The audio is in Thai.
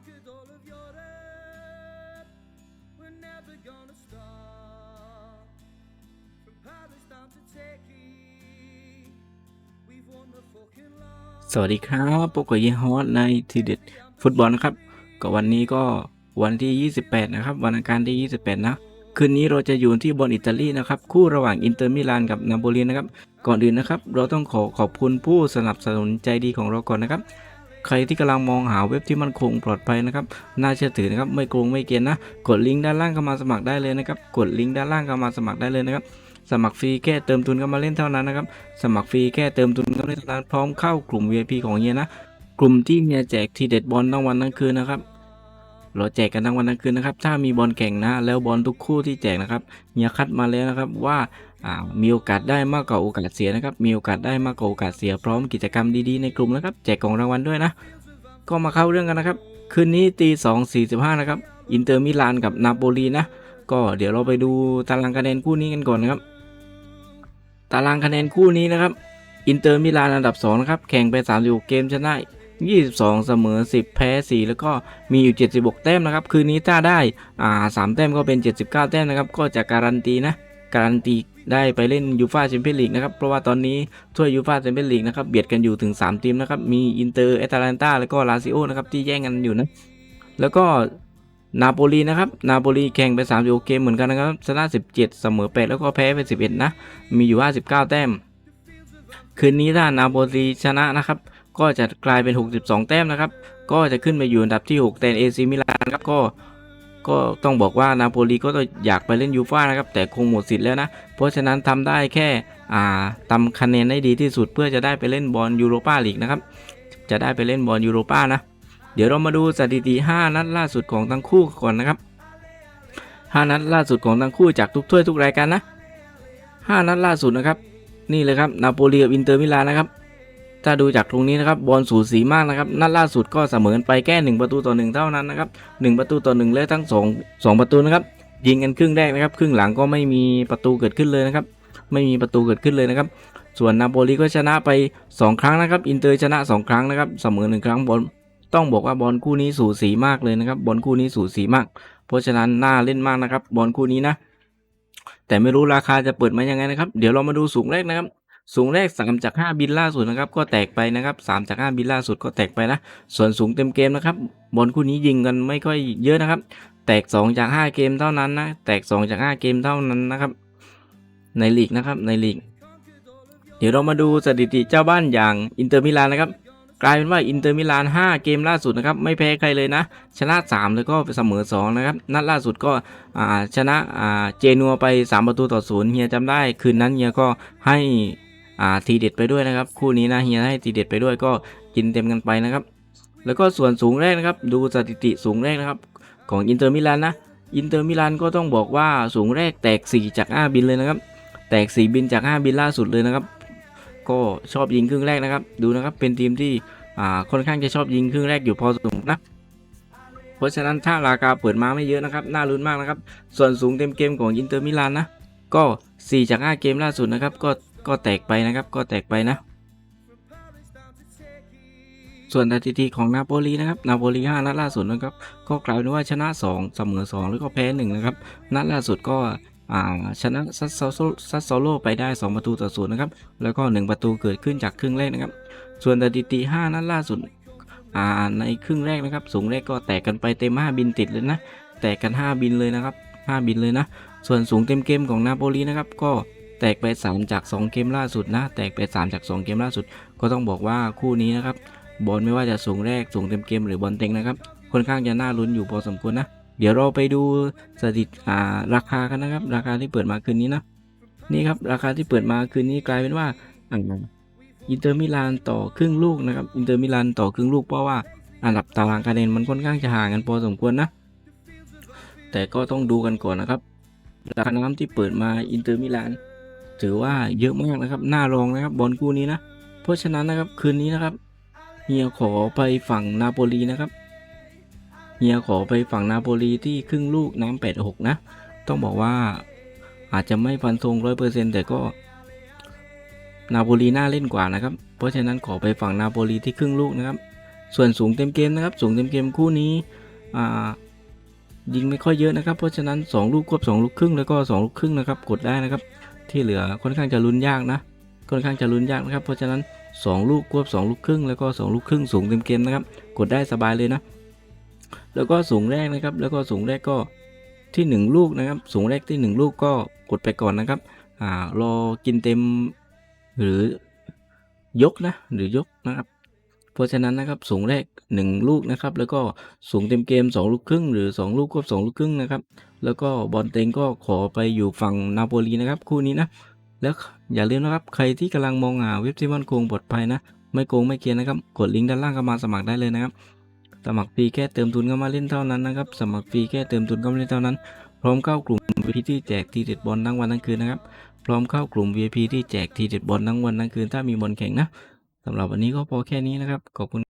conquered all of Europe. We're never gonna stop. From Palestine to Turkey, we've won the fucking lot. สวัสดีครับพบกับยีฮอตในทีเด็ดฟุตบอลนะครับ ก็วันนี้ก็วันที่ 28 นะครับ วันอังคารที่ 28 นะ คืนนี้เราจะอยู่ที่บอลอิตาลีนะครับ คู่ระหว่างอินเตอร์มิลานกับนาโปลีนะครับ ก่อนอื่นนะครับ เราต้องขอขอบคุณผู้สนับสนุนใจดีของเราก่อนนะครับ ใครที่กำลังมองหาเว็บที่มั่นคงปลอดภัยนะครับน่าเชื่อถือนะครับไม่โกงไม่เกินนะ กดลิงก์ด้านล่างเข้ามาสมัครได้เลยนะครับกดลิงก์ด้านล่างเข้ามาสมัครได้เลยนะครับสมัครฟรีแค่เติมทุนก็มาเล่นเท่านั้นนะครับ สมัครฟรีแค่เติมทุนก็เล่นเท่านั้นพร้อมเข้ากลุ่ม VIP ของเฮียนะ กลุ่มที่เฮียแจกทีเด็ดบอลทั้งวันทั้งคืนนะครับ เราแจกกันทั้งวันทั้งคืนนะครับ ถ้ามีบอลแข่งนะ แล้วบอลทุกคู่ที่แจกนะครับเฮียคัดมาแล้วนะครับว่าามีโอกาสได้มากกว่าโอกาสเสียนะครับ มีโอกาสได้มากกว่าโอกาสเสียพร้อมกิจกรรมดีๆในกลุ่มนะครับ แจกของรางวัลด้วยนะ ก็มาเข้าเรื่องกันนะครับ คืนนี้ตีสองสี่สิบห้านะครับ อินเตอร์มิลานกับนาโปลีนะ ก็เดี๋ยวเราไปดูตารางคะแนนคู่นี้กันก่อนนะครับ ตารางคะแนนคู่นี้นะครับ อินเตอร์มิลานอันดับ2นะครับ แข่งไป36เกมชนะ 22 เสมอ 10 แพ้ 4 แล้วก็มีอยู่ 76 แต้มนะครับ คืนนี้ถ้าได้อ่า3แต้มก็เป็น 79 แต้มนะครับ ก็จะการันตีนะ การันตีได้ไปเล่นยูฟาแชมเปี้ยนลีกนะครับ เพราะว่าตอนนี้ถ้วยยูฟาแชมเปี้ยนลีกนะครับ เบียดกันอยู่ถึง 3 ทีมนะครับ มีอินเตอร์แอตแลนตาแล้วก็ลาซิโอนะครับ ที่แย่งกันอยู่นะ แล้วก็นาโปลีนะครับ นาโปลีแข่งไป36เกมเหมือนกันนะครับ ชนะ 17 เสมอ 8 แล้วก็แพ้ไป 11 นะ มีอยู่ 59 แต้ม คืนนี้ถ้านาโปลีชนะนะครับ ก็จะกลายเป็น 62 แต้มนะครับ ก็จะขึ้นไปอยู่อันดับที่ 6 แทนเอซีมิลานครับก็ก็ต้องบอกว่านาโปลีก็ต้องอยากไปเล่นยูฟ่านะครับ แต่คงหมดสิทธิ์แล้วนะ เพราะฉะนั้นทำได้แค่อ่าทำคะแนนได้ดีที่สุดเพื่อจะได้ไปเล่นบอลยูโรปาลีกนะครับ จะได้ไปเล่นบอลยูโรปานะ เดี๋ยวเรามาดูสถิติ 5 นัดล่าสุดของทั้งคู่ก่อนนะครับ 5 นัดล่าสุดของทั้งคู่จากทุกถ้วยทุกรายการนะ 5 นัดล่าสุดนะครับ นี่เลยครับนาโปลีกับอินเตอร์มิลานนะครับ ถ้าดูจากตรงนี้นะครับบอลสูสีมากนะครับนัดล่าสุดก็เสมอกันไปแค่1ประตูต่อ1เท่านั้นนะครับ1ประตูต่อ1และทั้ง2 2ประตูนะครับยิงกันครึ่งแรกนะครับ ครึ่งหลังก็ไม่มีประตูเกิดขึ้นเลยนะครับ ไม่มีประตูเกิดขึ้นเลยนะครับ ส่วนนาโปลีก็ชนะไป 2 ครั้งนะครับ อินเตอร์ชนะ 2 ครั้งนะครับ เสมอ 1 ครั้งบอลต้องบอกว่าบอลคู่นี้สูสีมากเลยนะครับ บอลคู่นี้สูสีมาก เพราะฉะนั้นน่าเล่นมากนะครับ บอลคู่นี้นะ แต่ไม่รู้ราคาจะเปิดมายังไงนะครับ เดี๋ยวเรามาดูสูงแรกนะครับ สูงแรก3จาก 5 บินล่าสุดนะครับก็แตกไปนะครับ3จาก 5 บินล่าสุดก็แตกไปนะ ส่วนสูงเต็มเกมนะครับบอลคู่นี้ยิงกันไม่ค่อยเยอะนะครับ แตก 2 จาก 5 เกมเท่านั้นนะแตก 2 จาก 5 เกมเท่านั้นนะครับในลีกนะครับในลีก เดี๋ยวเรามาดูสถิติเจ้าบ้านอย่างอินเตอร์มิลานนะครับกลายเป็นว่าอินเตอร์มิลาน 5 เกมล่าสุดนะครับไม่แพ้ใครเลยนะ ชนะ 3 แล้วก็เสมอ 2 นะครับ นัดล่าสุดก็ชนะเจนัวไป 3 ประตูต่อศูนย์เฮียจำได้ คืนนั้นเฮียก็ให้ ทีเด็ดไปด้วยนะครับ คู่นี้นะเฮียให้ทีเด็ดไปด้วยก็กินเต็มกันไปนะครับ แล้วก็ส่วนสูงแรกนะครับ ดูสถิติสูงแรกนะครับ ของอินเตอร์มิลานนะอินเตอร์มิลานก็ต้องบอกว่าสูงแรกแตก 4 จาก 5 บินเลยนะครับ แตก 4 บินจาก 5 บินล่าสุดเลยนะครับ ก็ชอบยิงครึ่งแรกนะครับ ดูนะครับเป็นทีมที่อ่าค่อนข้างจะชอบยิงครึ่งแรกอยู่พอสมควรนะเพราะฉะนั้นถ้าราคาเปิดมาไม่เยอะนะครับน่าลุ้นมากนะครับ ส่วนสูงเต็มเกมของอินเตอร์มิลานนะก็ 4 จาก 5 เกมล่าสุดนะครับ ก็ ก็แตกไปนะครับก็แตกไปนะ ส่วนสถิติของนาโปลีนะครับนาโปลี5นัดล่าสุดนะครับ ก็กลายเป็นว่าชนะ 2 เสมอ 2 แล้วก็แพ้1นะครับนัดล่าสุดก็อ่าชนะซัสซัสโซโลไปได้ 2 ประตูต่อศูนย์นะครับ แล้วก็ 1 ประตูเกิดขึ้นจากครึ่งแรกนะครับ ส่วนสถิติ 5 นัดล่าสุดอ่าในครึ่งแรกนะครับ สูงแรกก็แตกกันไปเต็ม 5 บินติดเลยนะ แตกกัน 5 บินเลยนะครับ 5 บินเลยนะ ส่วนสูงเต็มเกมของนาโปลีนะครับ ก็ แตกไป 3 จาก 2 เกมล่าสุดนะ แตกไป3จาก 2 เกมล่าสุด ก็ต้องบอกว่าคู่นี้นะครับ บอลไม่ว่าจะสูงแรกสูงเต็มเกมหรือบอลเต็งนะครับ ค่อนข้างจะน่าลุ้นอยู่พอสมควรนะ เดี๋ยวเราไปดูสถิติอ่าราคากันนะครับ ราคาที่เปิดมาคืนนี้นะ นี่ครับราคาที่เปิดมาคืนนี้กลายเป็นว่าอ่าอินเตอร์มิลานต่อครึ่งลูกนะครับ อินเตอร์มิลานต่อครึ่งลูกเพราะว่าอันดับตารางคะแนนมันค่อนข้างจะห่างกันพอสมควรนะ แต่ก็ต้องดูกันก่อนนะครับราคาน้ำที่เปิดมาอินเตอร์มิลาน ถือว่าเยอะมากนะครับน่ารองนะครับบอลคู่นี้นะ เพราะฉะนั้นนะครับคืนนี้นะครับเฮียขอไปฝั่งนาโปลีนะครับเฮียขอไปฝั่งนาโปลีที่ครึ่งลูกน้ำแปดหกนะ ต้องบอกว่าอาจจะไม่ฟันธงร้อยเปอร์เซ็นแต่ก็ นาโปลีน่าเล่นกว่านะครับ เพราะฉะนั้นขอไปฝั่งนาโปลีที่ครึ่งลูกนะครับ ส่วนสูงเต็มเกมนะครับ สูงเต็มเกมคู่นี้ยิงไม่ค่อยเยอะนะครับ เพราะฉะนั้น 2 ลูกควบ2ลูกครึ่งแล้วก็ 2 ลูกครึ่งนะครับ กดได้นะครับ ที่เหลือค่อนข้างจะลุ้นยากนะ ค่อนข้างจะลุ้นยากนะครับ เพราะฉะนั้น 2 ลูกควบ 2 ลูกครึ่งแล้วก็ 2 ลูกครึ่งสูงเต็มเกมนะครับ กดได้สบายเลยนะ แล้วก็สูงแรกนะครับ แล้วก็สูงแรกก็ที่ 1 ลูกนะครับ สูงแรกที่ 1 ลูกก็กดไปก่อนนะครับ อ่ารอกินเต็ม หรือยกนะ หรือยกนะครับ เพราะฉะนั้นนะครับสูงแรก 1 ลูกนะครับ แล้วก็สูงเต็มเกม 2 ลูกครึ่ง หรือ 2 ลูกควบ2ลูกครึ่งนะครับ แล้วก็บอลเต็งก็ขอไปอยู่ฝั่งนาโปลีนะครับ คู่นี้นะ แล้วอย่าลืมนะครับ ใครที่กำลังมองหาเว็บที่มั่นคงปลอดภัยนะ ไม่โกงไม่เกียนนะครับ กดลิงก์ด้านล่างเข้ามาสมัครได้เลยนะครับ สมัครฟรีแค่เติมทุนเข้ามาเล่นเท่านั้นนะครับ สมัครฟรีแค่เติมทุนเข้ามาเล่นเท่านั้น พร้อมเข้ากลุ่ม VIP ที่แจกทีเด็ดบอลทั้งวันทั้งคืนนะครับ พร้อมเข้ากลุ่ม VIP ที่แจกทีเด็ดบอลทั้งวันทั้งคืนถ้ามีบอลแข่งนะ สำหรับวันนี้ก็พอแค่นี้นะครับ ขอบคุณ